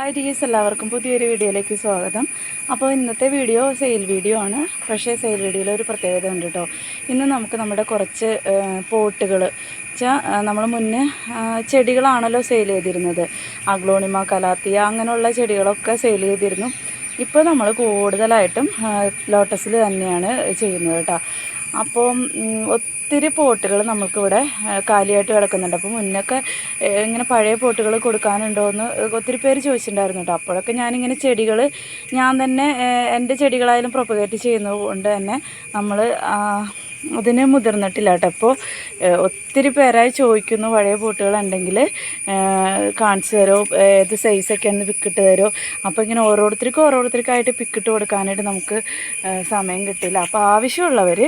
Hi ഡീസ് എല്ലാവർക്കും പുതിയൊരു വീഡിയോയിലേക്ക് സ്വാഗതം. അപ്പോൾ ഇന്നത്തെ വീഡിയോ സെയിൽ വീഡിയോ ആണ്. പക്ഷേ സെയിൽ വീഡിയോയിൽ ഒരു പ്രത്യേകത ഉണ്ട് കേട്ടോ. ഇന്ന് നമുക്ക് നമ്മുടെ കുറച്ച് പോട്ടുകൾ വെച്ചാൽ നമ്മൾ മുന്നേ ചെടികളാണല്ലോ സെയിൽ ചെയ്തിരുന്നത്. അഗ്ലോണിമ കലാത്തിയ അങ്ങനെയുള്ള ചെടികളൊക്കെ സെയിൽ ചെയ്തിരുന്നു. ഇപ്പോൾ നമ്മൾ കൂടുതലായിട്ടും ലോട്ടസിൽ തന്നെയാണ് ചെയ്യുന്നത് കേട്ടോ. അപ്പോൾ ഒത്തിരി പോട്ടുകൾ നമുക്കിവിടെ കാലിയായിട്ട് കിടക്കുന്നുണ്ട്. അപ്പോൾ മുന്നൊക്കെ ഇങ്ങനെ പഴയ പോട്ടുകൾ കൊടുക്കാനുണ്ടോ എന്ന് ഒത്തിരി പേര് ചോദിച്ചിട്ടുണ്ടായിരുന്നു കേട്ടോ. അപ്പോഴൊക്കെ ഞാനിങ്ങനെ ചെടികൾ ഞാൻ തന്നെ എന്റെ ചെടികളായാലും പ്രൊപ്പഗേറ്റ് ചെയ്യുന്നത് കൊണ്ട് തന്നെ നമ്മൾ അതിന് മുതിർന്നിട്ടില്ല കേട്ടോ അപ്പോൾ ഒത്തിരി പേരായി ചോദിക്കുന്നു പഴയ ബോട്ടുകളുണ്ടെങ്കിൽ കാണിച്ചു തരുമോ ഏത് സൈസൊക്കെയാണെന്ന് പിക്കിട്ട് തരുമോ അപ്പോൾ ഇങ്ങനെ ഓരോരുത്തർക്കും ഓരോരുത്തർക്കായിട്ട് പിക്കിട്ട് കൊടുക്കാനായിട്ട് നമുക്ക് സമയം കിട്ടില്ല അപ്പോൾ ആവശ്യമുള്ളവർ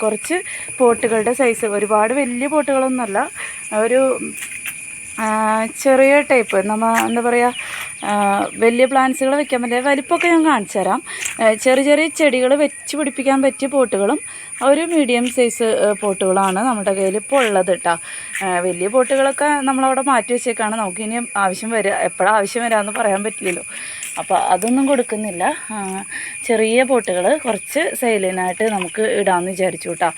കുറച്ച് പോട്ടുകളുടെ സൈസ് ഒരുപാട് വലിയ പോട്ടുകളൊന്നുമല്ല ഒരു ചെറിയ ടൈപ്പ്. നമ്മ എന്താ പറയുക വലിയ പ്ലാന്റ്സുകൾ വെക്കാൻ പറ്റിയ വലിപ്പമൊക്കെ ഞാൻ കാണിച്ചു തരാം. ചെറിയ ചെറിയ ചെടികൾ വെച്ച് പിടിപ്പിക്കാൻ പറ്റിയ പോട്ടുകളും ഒരു മീഡിയം സൈസ് പോട്ടുകളാണ് നമ്മുടെ കയ്യിൽ ഇപ്പോൾ ഉള്ളത് കേട്ടോ വലിയ പോട്ടുകളൊക്കെ നമ്മളവിടെ മാറ്റി വെച്ചേക്കാണ്. നമുക്ക് ഇനി ആവശ്യം വരിക എപ്പോഴാണ് ആവശ്യം വരാമെന്ന് പറയാൻ പറ്റില്ലല്ലോ. അപ്പോൾ അതൊന്നും കൊടുക്കുന്നില്ല. ചെറിയ പോട്ടുകൾ കുറച്ച് സെയിലിനായിട്ട് നമുക്ക് ഇടാമെന്ന് വിചാരിച്ചു കേട്ടോ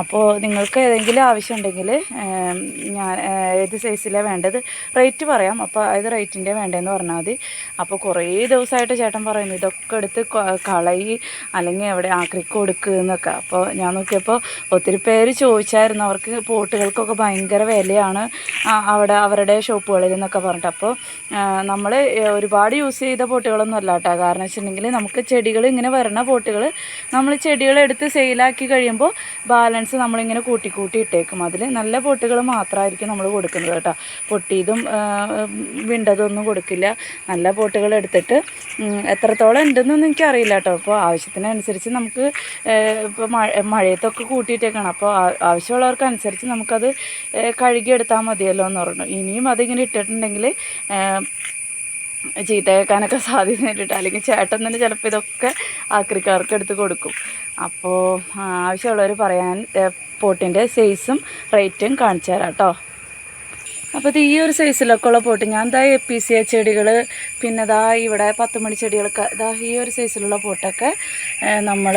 അപ്പോൾ നിങ്ങൾക്ക് ഏതെങ്കിലും ആവശ്യമുണ്ടെങ്കിൽ ഞാൻ ഏത് സൈസിലാണ് വേണ്ടത് റേറ്റ് പറയാം. അപ്പോൾ ഏത് റേറ്റിന്റെ വേണ്ടതെന്ന് പറഞ്ഞാൽ മതി. അപ്പോൾ കുറേ ദിവസമായിട്ട് ചേട്ടൻ പറയുന്നു ഇതൊക്കെ എടുത്ത് കളയി അല്ലെങ്കിൽ എവിടെ ആക്രിക്ക് കൊടുക്കുക എന്നൊക്കെ. അപ്പോൾ ഞാൻ നോക്കിയപ്പോൾ ഒത്തിരി പേര് ചോദിച്ചായിരുന്നു അവർക്ക് പോട്ടുകൾക്കൊക്കെ ഭയങ്കര വിലയാണ് അവിടെ അവരുടെ ഷോപ്പുകളിൽ എന്നൊക്കെ പറഞ്ഞിട്ട്. അപ്പോൾ നമ്മൾ ഒരുപാട് യൂസ് ചെയ്ത പോട്ടുകളൊന്നും അല്ല കേട്ടോ കാരണം വെച്ചിട്ടുണ്ടെങ്കിൽ നമുക്ക് ചെടികൾ ഇങ്ങനെ വരണ പോട്ടുകൾ നമ്മൾ ചെടികൾ എടുത്ത് സെയിലാക്കി കഴിയുമ്പോൾ ബാലൻസ് നമ്മളിങ്ങനെ കൂട്ടി കൂട്ടി ഇട്ടേക്കും. അതിൽ നല്ല പോട്ടുകൾ മാത്രമായിരിക്കും നമ്മൾ കൊടുക്കുന്നത് കേട്ടോ. പൊട്ടിയതും വിണ്ടതൊന്നും കൊടുക്കില്ല. നല്ല പോട്ടുകൾ എടുത്തിട്ട് എത്രത്തോളം ഉണ്ടെന്നൊന്നും എനിക്കറിയില്ല കേട്ടോ. അപ്പോൾ ആവശ്യത്തിനനുസരിച്ച് നമുക്ക് ഇപ്പോൾ മഴ മഴയത്തൊക്കെ കൂട്ടിയിട്ടേക്കാണ്. അപ്പോൾ ആവശ്യമുള്ളവർക്കനുസരിച്ച് നമുക്കത് കഴുകിയെടുത്താൽ മതിയല്ലോ എന്ന് പറഞ്ഞു. ഇനിയും അതിങ്ങനെ ഇട്ടിട്ടുണ്ടെങ്കിൽ ചീത്ത കേൾക്കാനൊക്കെ സാധ്യതയുണ്ട്. കേട്ടോ അല്ലെങ്കിൽ ചേട്ടൻ തന്നെ ചിലപ്പോൾ ഇതൊക്കെ ആക്രിക്കാർക്ക് എടുത്ത് കൊടുക്കും. അപ്പോൾ ആവശ്യമുള്ളവർ പറയാൻ പോട്ടിന്റെ സൈസും റേറ്റും കാണിച്ചു തരാം കേട്ടോ. അപ്പോൾ ഇത് ഈ ഒരു സൈസിലൊക്കെ ഉള്ള പോട്ട് ഞാൻ ദാ എ പി സി എ ചെടികൾ പിന്നെ ദാ ഇവിടെ പത്ത് മണി ചെടികളൊക്കെ ദാ ഈ ഒരു സൈസിലുള്ള പോട്ടൊക്കെ നമ്മൾ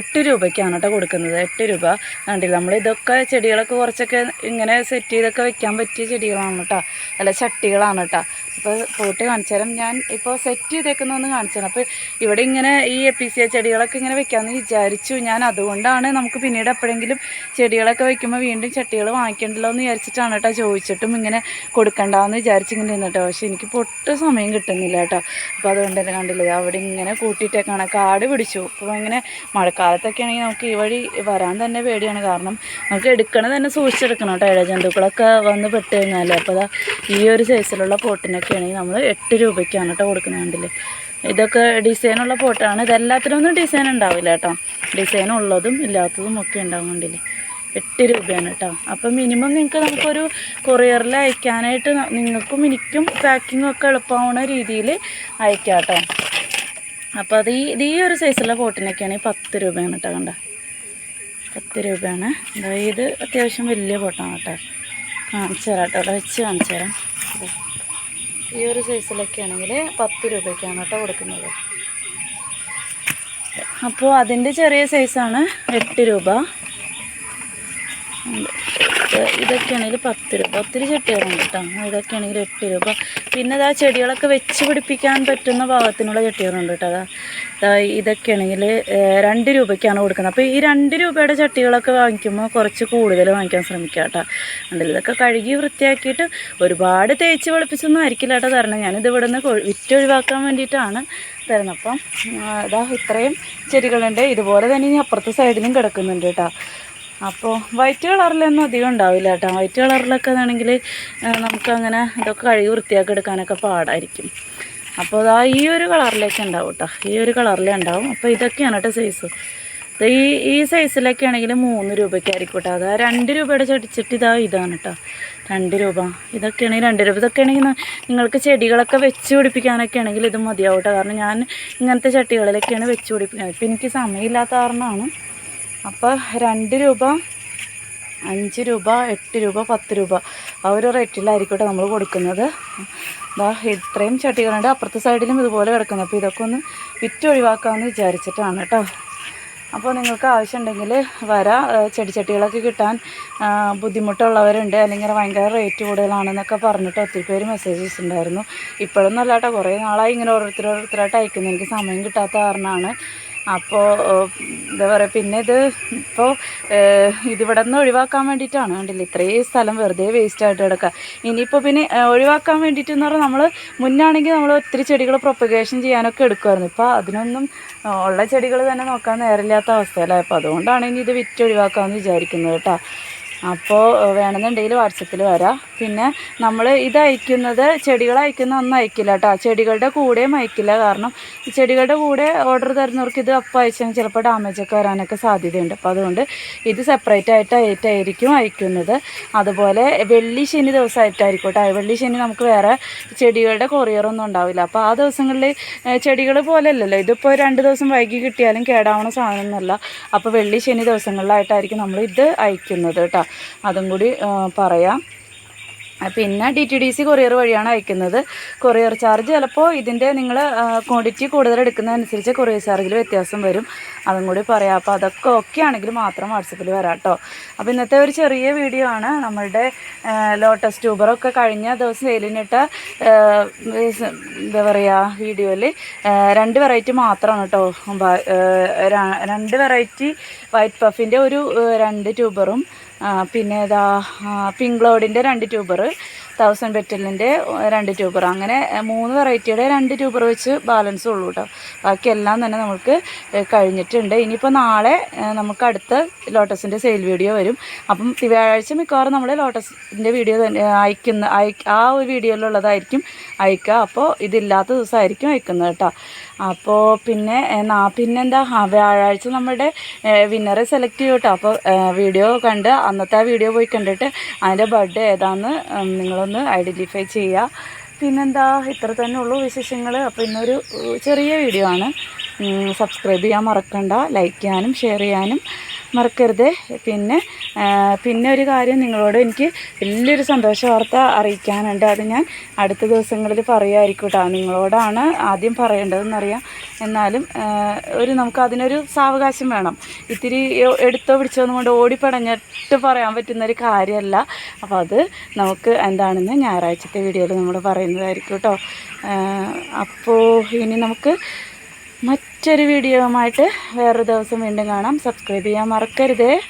എട്ട് രൂപയ്ക്കാണ് കേട്ടോ കൊടുക്കുന്നത്. എട്ട് രൂപ. കണ്ടില്ല? നമ്മൾ ഇതൊക്കെ ചെടികളൊക്കെ കുറച്ചൊക്കെ ഇങ്ങനെ സെറ്റ് ചെയ്തൊക്കെ വെക്കാൻ പറ്റിയ ചെടികളാണ് കേട്ടോ. അല്ല ചട്ടികളാണ് കേട്ടോ. അപ്പോൾ പോട്ട് കാണിച്ചു തരാം ഞാൻ ഇപ്പോൾ സെറ്റ് ചെയ്തേക്കുന്ന ഒന്ന് കാണിച്ചു തരാം അപ്പോൾ ഇവിടെ ഇങ്ങനെ ഈ എ പി സി എ ചെടികളൊക്കെ ഇങ്ങനെ വെക്കാമെന്ന് വിചാരിച്ചു. ഞാൻ അതുകൊണ്ടാണ് നമുക്ക് പിന്നീട് എപ്പോഴെങ്കിലും ചെടികളൊക്കെ വെക്കുമ്പോൾ വീണ്ടും ചട്ടികൾ വാങ്ങിക്കണ്ടല്ലോ എന്ന് വിചാരിച്ചിട്ടാണ് കേട്ടോ ചോദിച്ചിട്ടും ഇങ്ങനെ കൊടുക്കണ്ടെന്ന് വിചാരിച്ച് ഇങ്ങനെ പക്ഷെ എനിക്ക് പൊട്ട് സമയം കിട്ടുന്നില്ല കേട്ടോ. അപ്പോൾ അതുകൊണ്ട് തന്നെ കണ്ടില്ലേ അവിടെ ഇങ്ങനെ കൂട്ടിയിട്ടേക്കാണ്. കാട് പിടിച്ചു. അപ്പോൾ ഇങ്ങനെ മഴക്കാലത്തൊക്കെ ആണെങ്കിൽ നമുക്ക് ഈ വഴി വരാൻ തന്നെ പേടിയാണ്. കാരണം നമുക്ക് എടുക്കണത് തന്നെ സൂക്ഷിച്ചെടുക്കണം കേട്ടോ. ഇഴജന്തുക്കളൊക്കെ വന്ന് പെട്ട് കഴിഞ്ഞാൽ അപ്പോൾ ഈ ഒരു സൈസിലുള്ള പോട്ടിനൊക്കെ ആണെങ്കിൽ നമ്മൾ എട്ട് രൂപയ്ക്കാണ് കേട്ടോ കൊടുക്കുന്നത് കണ്ടില്ലേ? ഇതൊക്കെ ഡിസൈനുള്ള പോട്ടാണ് ഇതെല്ലാത്തിനൊന്നും ഡിസൈൻ ഉണ്ടാവില്ല കേട്ടോ. ഡിസൈൻ ഉള്ളതും ഇല്ലാത്തതും ഒക്കെ ഉണ്ടാവും കണ്ടില്ലേ? എട്ട് രൂപയാണ് കേട്ടോ. അപ്പം മിനിമം നിങ്ങൾക്ക് നമുക്കൊരു കൊറിയറിൽ അയക്കാനായിട്ട് നിങ്ങൾക്കും എനിക്കും പാക്കിങ്ങും ഒക്കെ എളുപ്പമാവുന്ന രീതിയിൽ അയക്കാം കേട്ടോ. അപ്പോൾ അത് ഈ ഇത് ഈ ഒരു സൈസുള്ള പോട്ടിനൊക്കെയാണെങ്കിൽ പത്ത് രൂപയാണ് കേട്ടോ കണ്ട? പത്ത് രൂപയാണ്. അതായത് അത്യാവശ്യം വലിയ പോട്ടാണ് കേട്ടോ. കാണിച്ചു തരാം കേട്ടോ. അവിടെ വെച്ച് കാണിച്ചു തരാം. ഈ ഒരു സൈസിലൊക്കെ ആണെങ്കിൽ പത്ത് രൂപയ്ക്കാണ് കേട്ടോ കൊടുക്കുന്നത്. അപ്പോൾ അതിന്റെ ചെറിയ സൈസാണ് എട്ട് രൂപ. ഇതൊക്കെയാണെങ്കിൽ പത്ത് രൂപ. ഒത്തിരി ചട്ടികളുണ്ട് കേട്ടോ. ഇതൊക്കെയാണെങ്കിൽ എട്ട് രൂപ. പിന്നെ അതാ ചെടികളൊക്കെ വെച്ച് പിടിപ്പിക്കാൻ പറ്റുന്ന ഭാഗത്തിനുള്ള ചട്ടികളുണ്ട് കേട്ടോ. അതാ ഇതൊക്കെയാണെങ്കിൽ രണ്ട് രൂപയ്ക്കാണ് കൊടുക്കുന്നത്. അപ്പോൾ ഈ രണ്ട് രൂപയുടെ ചട്ടികളൊക്കെ വാങ്ങിക്കുമ്പോൾ കുറച്ച് കൂടുതൽ വാങ്ങിക്കാൻ ശ്രമിക്കുക കേട്ടോ. ഉണ്ടല്ലോ ഇതൊക്കെ കഴുകി വൃത്തിയാക്കിയിട്ട് ഒരുപാട് തേച്ച് വെളുപ്പിച്ചൊന്നും ആയിരിക്കില്ല കേട്ടോ തരണം. ഞാനിത് ഇവിടെ നിന്ന് വിറ്റൊഴിവാക്കാൻ വേണ്ടിയിട്ടാണ് തരുന്നത്. അപ്പം ഇതാ ഇത്രയും ചെടികളുണ്ട്. ഇതുപോലെ തന്നെ ഇനി അപ്പുറത്തെ സൈഡിലും കിടക്കുന്നുണ്ട് കേട്ടോ. അപ്പോൾ വൈറ്റ് കളറിലൊന്നും അധികം ഉണ്ടാവില്ല കേട്ടോ. വൈറ്റ് കളറിലൊക്കെ ആണെങ്കിൽ നമുക്കങ്ങനെ ഇതൊക്കെ കഴുകി വൃത്തിയാക്കി എടുക്കാനൊക്കെ പാടായിരിക്കും. അപ്പോൾ അതാ ഈ ഒരു കളറിലേക്ക് ഉണ്ടാവും കേട്ടോ. ഈ ഒരു കളറിലേ ഉണ്ടാവും. അപ്പോൾ ഇതൊക്കെയാണ് കേട്ടോ സൈസ് ഈ ഈ സൈസിലൊക്കെ ആണെങ്കിൽ മൂന്ന് രൂപയ്ക്കായിരിക്കും കേട്ടോ. അതാ രണ്ട് രൂപയുടെ ചടിച്ചിട്ട് ഇതാ ഇതാണ് കേട്ടോ. രണ്ട് രൂപ. ഇതൊക്കെയാണെങ്കിൽ രണ്ട് രൂപ. ഇതൊക്കെ ആണെങ്കിൽ നിങ്ങൾക്ക് ചെടികളൊക്കെ വെച്ച് പിടിപ്പിക്കാനൊക്കെ ആണെങ്കിൽ ഇത് മതിയാവും കേട്ടോ. കാരണം ഞാൻ ഇങ്ങനത്തെ ചട്ടികളിലൊക്കെയാണ് വെച്ച് പിടിപ്പിക്കുന്നത് ഇപ്പം എനിക്ക് സമയമില്ലാത്ത കാരണമാണ് അപ്പോൾ രണ്ട് രൂപ അഞ്ച് രൂപ എട്ട് രൂപ പത്ത് രൂപ. ആ ഒരു റേറ്റിലായിരിക്കട്ടെ നമ്മൾ കൊടുക്കുന്നത്. ദാ ഇത്രയും ചട്ടികളുണ്ട്. അപ്പുറത്തെ സൈഡിലും ഇതുപോലെ കിടക്കുന്നത് അപ്പോൾ ഇതൊക്കെ ഒന്ന് വിറ്റ് ഒഴിവാക്കാമെന്ന് വിചാരിച്ചിട്ടാണ് കേട്ടോ. അപ്പോൾ നിങ്ങൾക്ക് ആവശ്യമുണ്ടെങ്കിൽ വരാം ചെടിച്ചട്ടികളൊക്കെ കിട്ടാൻ ബുദ്ധിമുട്ടുള്ളവരുണ്ട്. അല്ലെങ്കിൽ ഭയങ്കര റേറ്റ് കൂടുതലാണെന്നൊക്കെ പറഞ്ഞിട്ട് ഒത്തിരി പേര് മെസ്സേജസ് ഉണ്ടായിരുന്നു ഇപ്പോഴൊന്നും അല്ലാട്ടോ കുറേ നാളായി ഇങ്ങനെ ഓരോരുത്തരോരോരുത്തരായിട്ട് അയക്കുന്നു. എനിക്ക് സമയം കിട്ടാത്ത കാരണമാണ്. അപ്പോൾ എന്താ പറയുക പിന്നെ ഇത് ഇപ്പോൾ ഇതിവിടെ നിന്ന് ഒഴിവാക്കാൻ വേണ്ടിയിട്ടാണ് കണ്ടില്ല? ഇത്രയും സ്ഥലം വെറുതെ വേസ്റ്റ് ആയിട്ട് കിടക്കുക ഇനിയിപ്പോൾ പിന്നെ ഒഴിവാക്കാൻ വേണ്ടിയിട്ട് എന്ന് പറഞ്ഞാൽ നമ്മൾ മുന്നാണെങ്കിൽ നമ്മൾ ഒത്തിരി ചെടികൾ പ്രൊപ്പഗേഷൻ ചെയ്യാനൊക്കെ എടുക്കുമായിരുന്നു ഇപ്പോൾ അതിനൊന്നും ഉള്ള ചെടികൾ തന്നെ നോക്കാൻ നേരമില്ലാത്ത അവസ്ഥയല്ലേ? അപ്പോൾ അതുകൊണ്ടാണ് ഇനി ഇത് വിറ്റ് ഒഴിവാക്കാമെന്ന് വിചാരിക്കുന്നത് കേട്ടോ. അപ്പോൾ വേണമെന്നുണ്ടെങ്കിൽ വാട്സപ്പിൽ വരാം. പിന്നെ നമ്മൾ ഇത് അയക്കുന്നത് ചെടികൾ അയക്കുന്ന ഒന്നും അയക്കില്ല കേട്ടോ. ചെടികളുടെ കൂടെയും അയക്കില്ല. കാരണം ചെടികളുടെ കൂടെ ഓർഡർ തരുന്നവർക്ക് ഇത് അപ്പം അയച്ചാൽ ചിലപ്പോൾ ഡാമേജ് ഒക്കെ വരാനൊക്കെ സാധ്യതയുണ്ട്. അപ്പോൾ അതുകൊണ്ട് ഇത് സെപ്പറേറ്റ് ആയിട്ട് ആയിട്ടായിരിക്കും അയക്കുന്നത്. അതുപോലെ വെള്ളി ശനി ദിവസമായിട്ടായിരിക്കും കേട്ടോ വെള്ളി ശനി നമുക്ക് വേറെ ചെടികളുടെ കൊറിയറൊന്നും ഉണ്ടാവില്ല. അപ്പോൾ ആ ദിവസങ്ങളിൽ ചെടികൾ പോലെ അല്ലല്ലോ. ഇതിപ്പോൾ രണ്ട് ദിവസം വൈകി കിട്ടിയാലും കേടാവണ സാധനമൊന്നുമല്ല. അപ്പോൾ വെള്ളി ശനി ദിവസങ്ങളിലായിട്ടായിരിക്കും നമ്മൾ ഇത് അയക്കുന്നത് കേട്ടോ. അതും കൂടി പറയാം. പിന്നെ D T D C courier വഴിയാണ് അയക്കുന്നത്. കൊറിയർ ചാർജ് ചിലപ്പോൾ ഇതിന്റെ നിങ്ങൾ ക്വാണ്ടിറ്റി കൂടുതൽ എടുക്കുന്നതനുസരിച്ച് കൊറിയർ ചാർജിൽ വ്യത്യാസം വരും. അതും കൂടി പറയാം. അപ്പോൾ അതൊക്കെ ഓക്കെ ആണെങ്കിൽ മാത്രം വാട്സപ്പിൽ വരാം കേട്ടോ അപ്പോൾ ഇന്നത്തെ ഒരു ചെറിയ വീഡിയോ ആണ് നമ്മളുടെ ലോട്ടസ് ട്യൂബറൊക്കെ കഴിഞ്ഞ ദിവസം സെയിലിനിട്ട എന്താ പറയുക വീഡിയോയിൽ രണ്ട് വെറൈറ്റി മാത്രമാണ് കേട്ടോ രണ്ട് വെറൈറ്റി വൈറ്റ് പഫിന്റെ ഒരു രണ്ട് ട്യൂബറും പിന്നെ ഇതാ പിങ്ക്ലോഡിന്റെ രണ്ട് ട്യൂബർ തൗസൻഡ് ബെറ്റലിന്റെ രണ്ട് ട്യൂബർ അങ്ങനെ മൂന്ന് വെറൈറ്റിയുടെ രണ്ട് ട്യൂബർ വെച്ച് ബാലൻസ് ഉള്ളൂ കേട്ടോ ബാക്കിയെല്ലാം തന്നെ നമുക്ക് കഴിഞ്ഞിട്ടുണ്ട്. ഇനിയിപ്പോൾ നാളെ നമുക്ക് അടുത്ത ലോട്ടസിന്റെ സെയിൽ വീഡിയോ വരും. അപ്പം വ്യാഴാഴ്ച മിക്കവാറും നമ്മൾ ലോട്ടസിന്റെ വീഡിയോ തന്നെ അയക്കുന്ന അയ ആ ഒരു വീഡിയോയിലുള്ളതായിരിക്കും അയക്കുക അപ്പോൾ ഇതില്ലാത്ത ദിവസമായിരിക്കും അയക്കുന്നത് കേട്ടോ അപ്പോൾ പിന്നെ നാ പിന്നെന്താ വ്യാഴാഴ്ച നമ്മുടെ വിന്നറെ സെലക്ട് ചെയ്യും കേട്ടോ അപ്പോൾ വീഡിയോ കണ്ട് അന്നത്തെ ആ വീഡിയോ പോയി കണ്ടിട്ട് അതിന്റെ ബർത്ത്ഡേ ഏതാണെന്ന് നിങ്ങളൊന്ന് ഐഡന്റിഫൈ ചെയ്യുക പിന്നെന്താ ഇത്ര തന്നെ ഉള്ളൂ വിശേഷങ്ങൾ അപ്പോൾ ഇന്നൊരു ചെറിയ വീഡിയോ ആണ്. സബ്സ്ക്രൈബ് ചെയ്യാൻ മറക്കണ്ട. ലൈക്ക് ചെയ്യാനും ഷെയർ ചെയ്യാനും. മറക്കരുത്. പിന്നെ പിന്നെ ഒരു കാര്യം നിങ്ങളോട് എനിക്ക് വലിയൊരു സന്തോഷ വാർത്ത അറിയിക്കാനുണ്ട്. അത് ഞാൻ അടുത്ത ദിവസങ്ങളിൽ പറയുമായിരിക്കും കേട്ടോ നിങ്ങളോടാണ് ആദ്യം പറയേണ്ടതെന്നറിയാം. എന്നാലും ഒരു നമുക്ക് അതിനൊരു സാവകാശം വേണം. ഇത്തിരി എടുത്തോ പിടിച്ചോ എന്നും കൊണ്ട് ഓടിപ്പടഞ്ഞിട്ട് പറയാൻ പറ്റുന്നൊരു കാര്യമല്ല. അപ്പോൾ അത് നമുക്ക് എന്താണെന്ന് ഞായറാഴ്ചത്തെ വീഡിയോയിൽ നമ്മൾ പറയുന്നതായിരിക്കും കേട്ടോ അപ്പോൾ ഇനി നമുക്ക് മറ്റൊരു വീഡിയോയുമായിട്ട് വേറൊരു ദിവസം വീണ്ടും കാണാം. സബ്സ്ക്രൈബ് ചെയ്യാൻ മറക്കരുതേ.